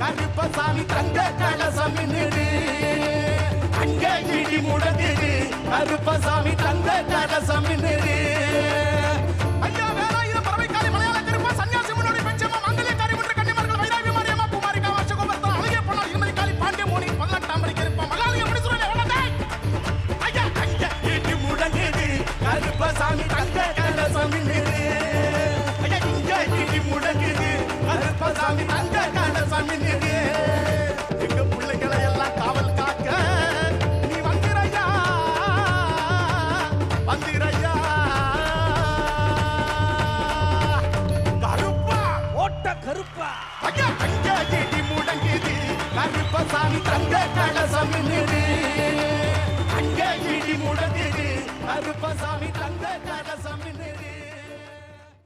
கருப்பசாமி தங்க கலசம் அங்க இடி முடங்குது கருப்பசாமி தங்க கலசம் நின்று. கருப்பசாமி தங்க இடி முழங்குது கருப்பசாமி தங்க கலசம்